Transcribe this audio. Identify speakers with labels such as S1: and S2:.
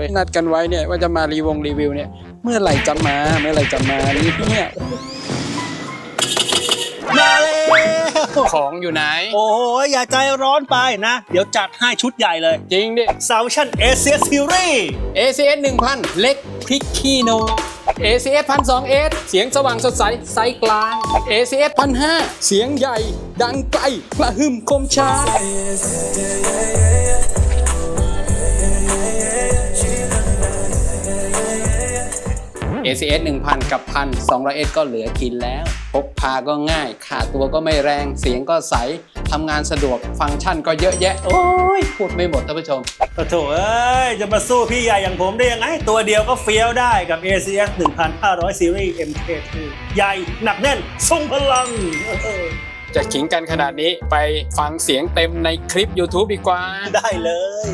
S1: ว้ยนัดกันไว้เนี่ยว่าจะมารีวงรีวิวเนี่ย เมื่อไหร่จะมาเมื่อไหร่จะมาเนี่ย
S2: มาแล้ว
S1: ของอยู่ไหน
S2: โอ้ยอย่าใจร้อนไปนะ เดี๋ยวจัดให้ชุดใหญ่เลย
S1: จริงดิ
S2: s a l v a t i o n a s i a Series
S1: ACS 1000เล็กพริกขี้โน ACS 1200เสียงสว่างสดใสไซส์กลาง ACS 1500เสียงใหญ่ ดังไกลกระหึ่มคมช้า ACS 1000 กับ 1200ก็เหลือกินแล้ว พกพาก็ง่ายค่าตัวก็ไม่แรง เสียงก็ใส ทำงานสะดวก ฟังก์ชันก็เยอะแยะ โอ้ย พูดไม่หมดท่านผู้ชม
S2: โอ้โถเอ้ย จะมาสู้พี่ใหญ่อย่างผมได้ยังไง ตัวเดียวก็เฟี้ยวได้กับ ACS 1500 Series MK2 ใหญ่หนักแน่นทรงพลังเออ
S1: จะขิงกันขนาดนี้ไปฟังเสียงเต็มในคลิป YouTube ดีกว่า
S2: ได้เลย